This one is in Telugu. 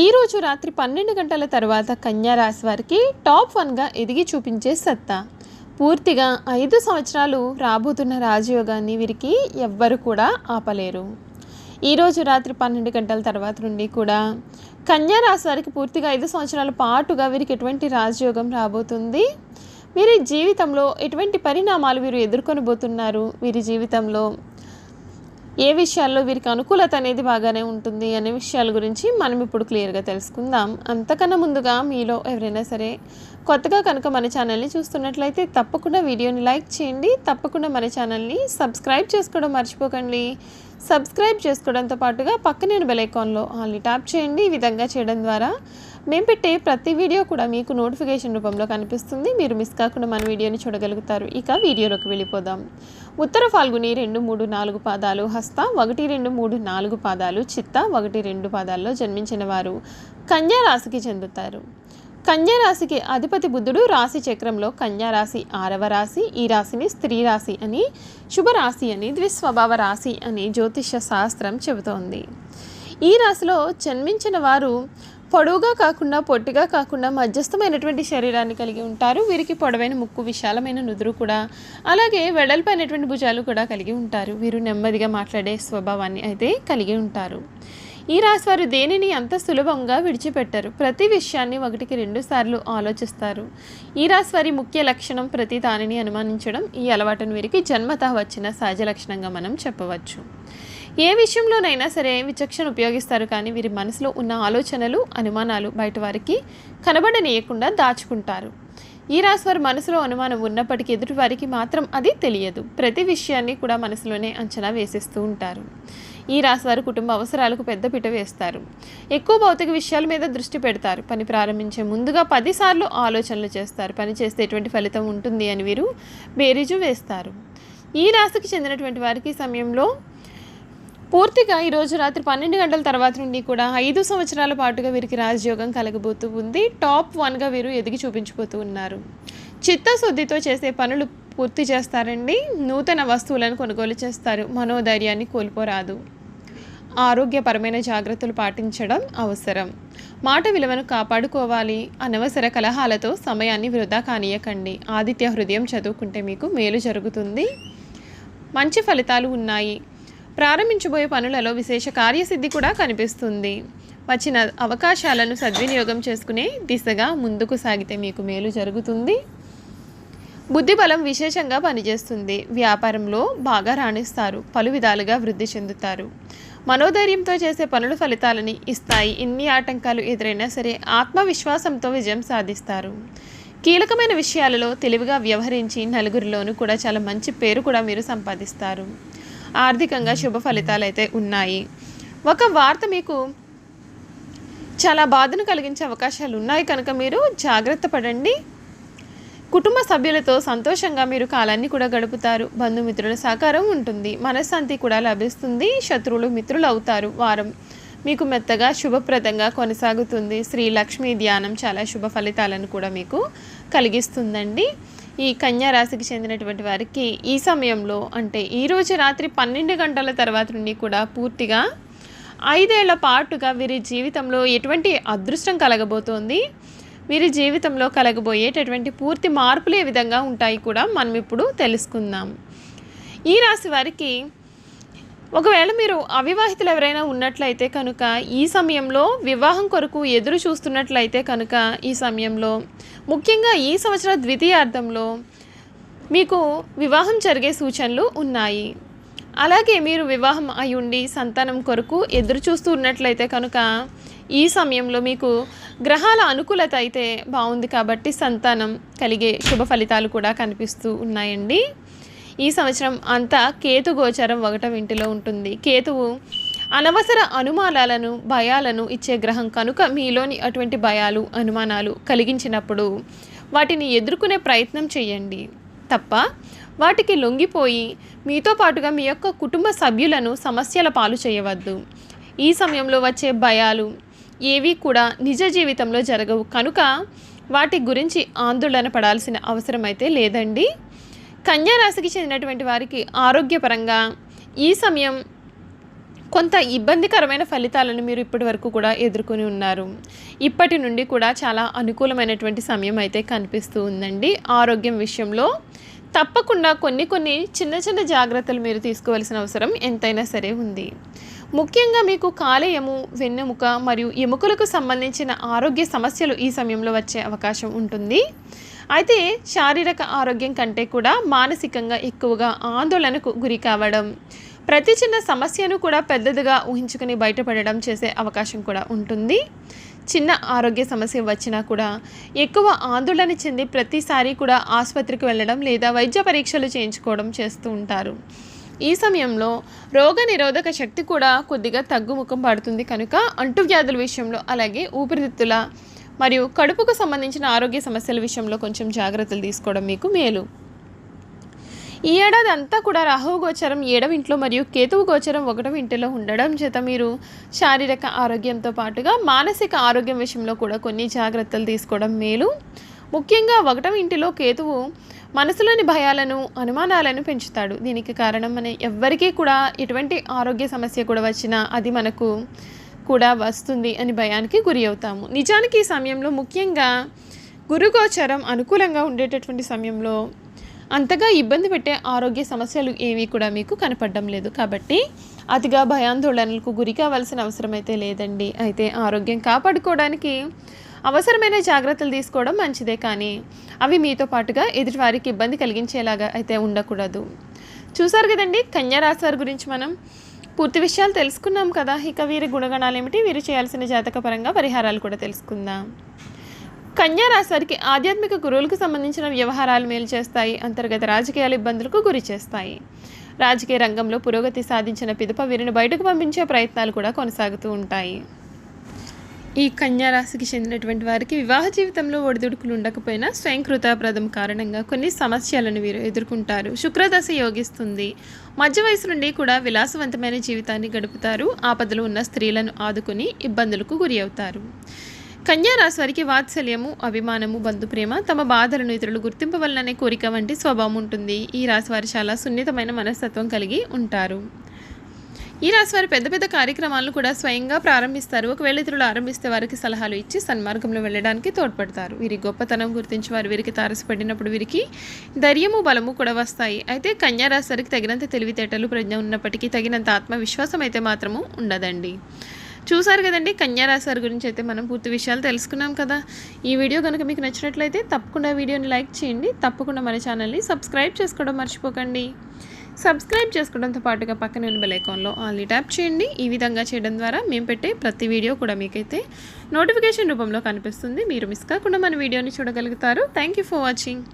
ఈరోజు రాత్రి పన్నెండు గంటల తర్వాత కన్యా రాశి వారికి టాప్ వన్గా ఎదిగి చూపించే సత్తా. పూర్తిగా ఐదు సంవత్సరాలు రాబోతున్న రాజయోగాన్ని వీరికి ఎవ్వరు కూడా ఆపలేరు. ఈరోజు రాత్రి పన్నెండు గంటల తర్వాత నుండి కూడా కన్యా రాశి వారికి పూర్తిగా ఐదు సంవత్సరాల పాటుగా వీరికి ఎటువంటి రాజయోగం రాబోతుంది? వీరి జీవితంలో ఎటువంటి పరిణామాలు వీరు ఎదుర్కొనబోతున్నారు? వీరి జీవితంలో ఏ విషయాల్లో వీరికి అనుకూలత అనేది బాగానే ఉంటుంది అనే విషయాల గురించి మనం ఇప్పుడు క్లియర్గా తెలుసుకుందాం. అంతకన్నా ముందుగా మీలో ఎవరైనా సరే కొత్తగా కనుక మన ఛానల్ని చూస్తున్నట్లయితే తప్పకుండా వీడియోని లైక్ చేయండి. తప్పకుండా మన ఛానల్ని సబ్స్క్రైబ్ చేసుకోవడం మర్చిపోకండి. సబ్స్క్రైబ్ చేసుకోవడంతో పాటుగా పక్కనే బెల్ ఐకాన్లో ఆల్ని ట్యాప్ చేయండి. ఈ విధంగా చేయడం ద్వారా మేము పెట్టే ప్రతి వీడియో కూడా మీకు నోటిఫికేషన్ రూపంలో కనిపిస్తుంది. మీరు మిస్ కాకుండా మన వీడియోని చూడగలుగుతారు. ఇక వీడియోలోకి వెళ్ళిపోదాం. ఉత్తర ఫాల్గుని రెండు మూడు నాలుగు పాదాలు హస్త ఒకటి రెండు మూడు నాలుగు పాదాలు చిత్త ఒకటి రెండు పాదాల్లో జన్మించిన వారు కన్యారాశికి చెందుతారు. కన్యారాశికి అధిపతి బుద్ధుడు రాశి చక్రంలో కన్యారాశి ఆరవ రాశి ఈ రాశిని స్త్రీ రాశి అని శుభరాశి అని ద్విస్వభావ రాశి అని జ్యోతిష శాస్త్రం చెబుతోంది. ఈ రాశిలో జన్మించిన వారు పొడవుగా కాకుండా పొట్టిగా కాకుండా మధ్యస్థమైనటువంటి శరీరాన్ని కలిగి ఉంటారు. వీరికి పొడవైన ముక్కు విశాలమైన నుదురు కూడా అలాగే వెడల్పైనటువంటి భుజాలు కూడా కలిగి ఉంటారు. వీరు నెమ్మదిగా మాట్లాడే స్వభావాన్ని అయితే కలిగి ఉంటారు. ఈ రాశి వారు దేనిని అంత సులభంగా విడిచిపెట్టరు? ప్రతి విషయాన్ని ఒకటికి రెండు సార్లు ఆలోచిస్తారు. ఈ రాశి వారి ముఖ్య లక్షణం ప్రతి దానిని అనుమానించడం. ఈ అలవాటును వీరికి జన్మత వచ్చిన సహజ లక్షణంగా మనం చెప్పవచ్చు. ఏ విషయంలోనైనా సరే విచక్షణ ఉపయోగిస్తారు కానీ వీరి మనసులో ఉన్న ఆలోచనలు అనుమానాలు బయట వారికి కనబడనీయకుండా దాచుకుంటారు. ఈ రాశి వారి మనసులో అనుమానం ఉన్నప్పటికీ ఎదుటి వారికి మాత్రం అది తెలియదు. ప్రతి విషయాన్ని కూడా మనసులోనే అంచనా వేసేస్తూ ఉంటారు. ఈ రాశి వారు కుటుంబ అవసరాలకు పెద్దపీట వేస్తారు. ఎక్కువ భౌతిక విషయాల మీద దృష్టి పెడతారు. పని ప్రారంభించే ముందుగా పదిసార్లు ఆలోచనలు చేస్తారు. పని చేస్తే ఎటువంటి ఫలితం ఉంటుంది అని వీరు బేరీజు వేస్తారు. ఈ రాశికి చెందినటువంటి వారికి సమయంలో పూర్తిగా ఈరోజు రాత్రి పన్నెండు గంటల తర్వాత నుండి కూడా ఐదు సంవత్సరాల పాటుగా వీరికి రాజయోగం కలగబోతూ ఉంది. టాప్ వన్గా వీరు ఎదిగి చూపించిపోతూ ఉన్నారు. చిత్తశుద్ధితో చేసే పనులు పూర్తి చేస్తారండి. నూతన వస్తువులను కొనుగోలు చేస్తారు. మనోధైర్యాన్ని కోల్పోరాదు. ఆరోగ్యపరమైన జాగ్రత్తలు పాటించడం అవసరం. మాట విలువను కాపాడుకోవాలి. అనవసర కలహాలతో సమయాన్ని వృధా కానియకండి. ఆదిత్య హృదయం చదువుకుంటే మీకు మేలు జరుగుతుంది. మంచి ఫలితాలు ఉన్నాయి. ప్రారంభించబోయే పనులలో విశేష కార్యసిద్ధి కూడా కనిపిస్తుంది. వచ్చిన అవకాశాలను సద్వినియోగం చేసుకునే దిశగా ముందుకు సాగితే మీకు మేలు జరుగుతుంది. బుద్ధిబలం విశేషంగా పనిచేస్తుంది. వ్యాపారంలో బాగా రాణిస్తారు. పలు విధాలుగా వృద్ధి చెందుతారు. మనోధైర్యంతో చేసే పనుల ఫలితాలని ఇస్తాయి. ఎన్ని ఆటంకాలు ఎదురైనా సరే ఆత్మవిశ్వాసంతో విజయం సాధిస్తారు. కీలకమైన విషయాలలో తెలివిగా వ్యవహరించి నలుగురిలోనూ కూడా చాలా మంచి పేరు కూడా మీరు సంపాదిస్తారు. ఆర్థికంగా శుభ ఫలితాలు అయితే ఉన్నాయి. ఒక వార్త మీకు చాలా బాధను కలిగించే అవకాశాలు ఉన్నాయి కనుక మీరు జాగ్రత్త పడండి. కుటుంబ సభ్యులతో సంతోషంగా మీరు కాలాన్ని కూడా గడుపుతారు. బంధుమిత్రుల సహకారం ఉంటుంది. మనశ్శాంతి కూడా లభిస్తుంది. శత్రువులు మిత్రులు అవుతారు. వారం మీకు మెత్తగా శుభప్రదంగా కొనసాగుతుంది. శ్రీ లక్ష్మీ ధ్యానం చాలా శుభ ఫలితాలను కూడా మీకు కలిగిస్తుందండి. ఈ కన్యా రాశికి చెందినటువంటి వారికి ఈ సమయంలో అంటే ఈరోజు రాత్రి పన్నెండు గంటల తర్వాత నుండి కూడా పూర్తిగా ఐదేళ్ళ పాటుగా వీరి జీవితంలో ఎటువంటి అదృష్టం కలగబోతోంది. వీరి జీవితంలో కలగబోయేటటువంటి పూర్తి మార్పులు ఏ విధంగా ఉంటాయి కూడా మనం ఇప్పుడు తెలుసుకుందాం. ఈ రాశి వారికి ఒకవేళ మీరు అవివాహితులు ఎవరైనా ఉన్నట్లయితే కనుక ఈ సమయంలో వివాహం కొరకు ఎదురు చూస్తున్నట్లయితే కనుక ఈ సమయంలో ముఖ్యంగా ఈ సంవత్సర ద్వితీయార్థంలో మీకు వివాహం జరిగే సూచనలు ఉన్నాయి. అలాగే మీరు వివాహం అయి ఉండి సంతానం కొరకు ఎదురు చూస్తూ ఉన్నట్లయితే కనుక ఈ సమయంలో మీకు గ్రహాల అనుకూలత అయితే బాగుంది కాబట్టి సంతానం కలిగే శుభ ఫలితాలు కూడా కనిపిస్తూ ఉన్నాయండి. ఈ సంవత్సరం అంతా కేతు గోచరం ఒకటం ఇంటిలో ఉంటుంది. కేతువు అనవసర అనుమానాలను భయాలను ఇచ్చే గ్రహం కనుక మీలోని అటువంటి భయాలు అనుమానాలు కలిగించినప్పుడు వాటిని ఎదుర్కొనే ప్రయత్నం చేయండి. తప్ప వాటికి లొంగిపోయి మీతో పాటుగా మీ యొక్క కుటుంబ సభ్యులను సమస్యల పాలు చేయవద్దు. ఈ సమయంలో వచ్చే భయాలు ఏవి కూడా నిజ జీవితంలో జరగవు. కనుక వాటి గురించి ఆందోళన పడాల్సిన అవసరం అయితే లేదండి. కన్యా రాశికి చెందినటువంటి వారికి ఆరోగ్యపరంగా ఈ సమయం కొంత ఇబ్బందికరమైన ఫలితాలను మీరు ఇప్పటి వరకు కూడా ఎదుర్కొని ఉన్నారు. ఇప్పటి నుండి కూడా చాలా అనుకూలమైనటువంటి సమయం అయితే కనిపిస్తూ ఉందండి. ఆరోగ్యం విషయంలో తప్పకుండా కొన్ని కొన్ని చిన్న చిన్న జాగ్రత్తలు మీరు తీసుకోవాల్సిన అవసరం ఎంతైనా సరే ఉంది. ముఖ్యంగా మీకు కాలేయము వెన్నెముక మరియు ఎముకలకు సంబంధించిన ఆరోగ్య సమస్యలు ఈ సమయంలో వచ్చే అవకాశం ఉంటుంది. అయితే శారీరక ఆరోగ్యం కంటే కూడా మానసికంగా ఎక్కువగా ఆందోళనకు గురి కావడం ప్రతి చిన్న సమస్యను కూడా పెద్దదిగా ఊహించుకుని బయటపడడం చేసే అవకాశం కూడా ఉంటుంది. చిన్న ఆరోగ్య సమస్య వచ్చినా కూడా ఎక్కువ ఆందోళన చెంది ప్రతిసారి కూడా ఆసుపత్రికి వెళ్ళడం లేదా వైద్య పరీక్షలు చేయించుకోవడం చేస్తూ ఉంటారు. ఈ సమయంలో రోగ నిరోధక శక్తి కూడా కొద్దిగా తగ్గుముఖం పడుతుంది కనుక అంటువ్యాధుల విషయంలో అలాగే ఊపిరితిత్తుల మరియు కడుపుకు సంబంధించిన ఆరోగ్య సమస్యల విషయంలో కొంచెం జాగ్రత్తలు తీసుకోవడం మీకు మేలు. ఈ ఏడాది అంతా కూడా రాహువు గోచరం ఏడవ ఇంట్లో మరియు కేతువు గోచరం ఒకటవ ఇంటిలో ఉండడం చేత మీరు శారీరక ఆరోగ్యంతో పాటుగా మానసిక ఆరోగ్యం విషయంలో కూడా కొన్ని జాగ్రత్తలు తీసుకోవడం మేలు. ముఖ్యంగా ఒకటవ ఇంటిలో కేతువు మనసులోని భయాలను అనుమానాలను పెంచుతాడు. దీనికి కారణం మన ఎవ్వరికీ కూడా ఎటువంటి ఆరోగ్య సమస్య కూడా వచ్చినా అది మనకు కూడా వస్తుంది అని భయానికి గురి అవుతాము. నిజానికి ఈ సమయంలో ముఖ్యంగా గురుగోచరం అనుకూలంగా ఉండేటటువంటి సమయంలో అంతగా ఇబ్బంది పెట్టే ఆరోగ్య సమస్యలు ఏమీ కూడా మీకు కనపడడం లేదు. కాబట్టి అతిగా భయాందోళనలకు గురి కావాల్సిన అవసరం అయితే లేదండి. అయితే ఆరోగ్యం కాపాడుకోవడానికి అవసరమైన జాగ్రత్తలు తీసుకోవడం మంచిదే కానీ అవి మీతో పాటుగా ఎదుటివారికి ఇబ్బంది కలిగించేలాగా అయితే ఉండకూడదు. చూసారు కదండి కన్యారాశి వారి గురించి మనం పూర్తి విషయాలు తెలుసుకున్నాం కదా. ఇక వీరి గుణగణాలు ఏమిటి వీరు చేయాల్సిన జాతక పరంగా పరిహారాలు కూడా తెలుసుకుందాం. కన్యా రాశి ఆధ్యాత్మిక గురువులకు సంబంధించిన వ్యవహారాలు మేలు చేస్తాయి అంతర్గత రాజకీయాల ఇబ్బందులకు గురి చేస్తాయి. రాజకీయ రంగంలో పురోగతి సాధించిన పిదప వీరిని బయటకు పంపించే ప్రయత్నాలు కూడా కొనసాగుతూ ఉంటాయి. ఈ కన్యారాశికి చెందినటువంటి వారికి వివాహ జీవితంలో ఒడిదుడుకులు ఉండకపోయినా స్వయంకృతాప్రదం కారణంగా కొన్ని సమస్యలను వీరు ఎదుర్కొంటారు. శుక్రదశ యోగిస్తుంది. మధ్య వయసు నుండి కూడా విలాసవంతమైన జీవితాన్ని గడుపుతారు. ఆపదలు ఉన్న స్త్రీలను ఆదుకుని ఇబ్బందులకు గురి అవుతారు. కన్యారాశి వారికి వాత్సల్యము అభిమానము బంధుప్రేమ తమ బాధలను ఇతరులు గుర్తింపవలననే కోరిక వంటి స్వభావం ఉంటుంది. ఈ రాశి వారు చాలా సున్నితమైన మనస్తత్వం కలిగి ఉంటారు. ఈ రాశి వారు పెద్ద పెద్ద కార్యక్రమాలను కూడా స్వయంగా ప్రారంభిస్తారు. ఒకవేళ ఇతరులు ఆరంభిస్తే వారికి సలహాలు ఇచ్చి సన్మార్గంలో వెళ్ళడానికి తోడ్పడతారు. వీరి గొప్పతనం గుర్తించి వారు వీరికి తారసపడినప్పుడు వీరికి ధైర్యము బలము కూడా వస్తాయి. అయితే కన్యా వారికి తగినంత తెలివితేటలు ప్రజ్ఞ ఉన్నప్పటికీ తగినంత ఆత్మవిశ్వాసం అయితే మాత్రము ఉండదండి. చూసారు కదండి కన్యారాశి వారి గురించి అయితే మనం పూర్తి విషయాలు తెలుసుకున్నాం కదా. ఈ వీడియో కనుక మీకు నచ్చినట్లయితే తప్పకుండా వీడియోని లైక్ చేయండి. తప్పకుండా మన ఛానల్ని సబ్స్క్రైబ్ చేసుకోవడం మర్చిపోకండి. సబ్స్క్రైబ్ చేసుకోవడంతో పాటుగా పక్కన ఉన్న బెల్ ఐకాన్లో ఆన్లీ ట్యాప్ చేయండి. ఈ విధంగా చేయడం ద్వారా మేము పెట్టే ప్రతి వీడియో కూడా మీకైతే నోటిఫికేషన్ రూపంలో కనిపిస్తుంది. మీరు మిస్ కాకుండా మన వీడియోని చూడగలుగుతారు. Thank you for watching